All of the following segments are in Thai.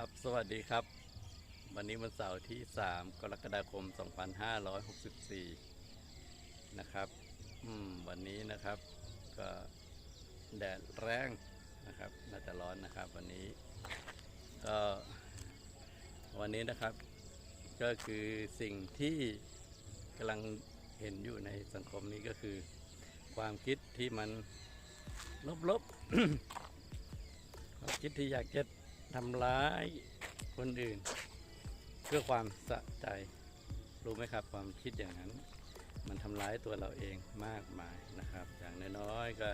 ครับ สวัสดีครับ วันนี้วันเสาร์ที่ 3 กรกฎาคม 2564 นะครับ อืม วันนี้นะครับ ก็แดดแรงนะครับ น่าจะร้อนนะครับ วันนี้ ก็ วันนี้นะครับ ก็คือสิ่งที่กำลังเห็นอยู่ในสังคมนี้ก็คือ ความคิดที่มันลบๆ ความคิดที่อยากจะ ทำร้ายคนอื่น เพื่อความสะใจ รู้ไหมครับ ความคิดอย่างนั้น มันทำร้ายตัวเราเองมากมายนะครับ อย่างน้อยๆก็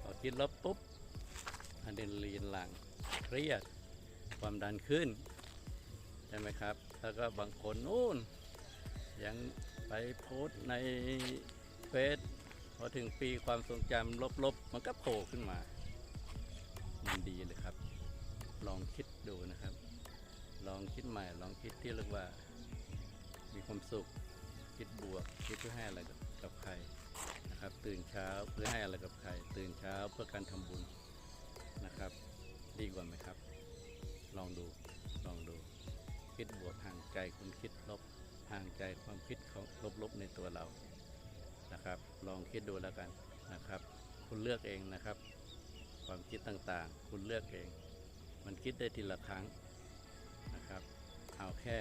พอคิดลบปุ๊บอะดรีนาลีนหลังเครียด ความดันขึ้นใช่ไหมครับ แล้วก็บางคนนู่น ยังไปโพสต์ในเฟซพอถึงปีความทรงจำลบๆ มันก็โผล่ขึ้นมา มันดีเลยครับ ลองคิดดูนะครับ ลองคิดใหม่ ลองคิดที่เรียกว่า มีความสุข คิดบวก คิดเพื่อให้อะไรกับกับใครนะครับ ตื่นเช้าเพื่อให้อะไรกับใคร ตื่นเช้าเพื่อการทำบุญนะครับ ดีกว่าไหมครับ ลองดู ลองดู คิดบวกห่างไกลคุณคิดลบ ห่างไกลความคิดของลบๆในตัวเรา นะครับ ลองคิดดูแล้วกันนะครับ คุณเลือกเองนะครับ ความคิดต่างๆ คุณเลือกเอง มันคิดได้ทีละครั้งนะครับ เอาแค่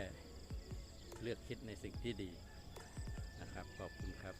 เลือกคิดในสิ่งที่ดีนะครับ ขอบคุณครับ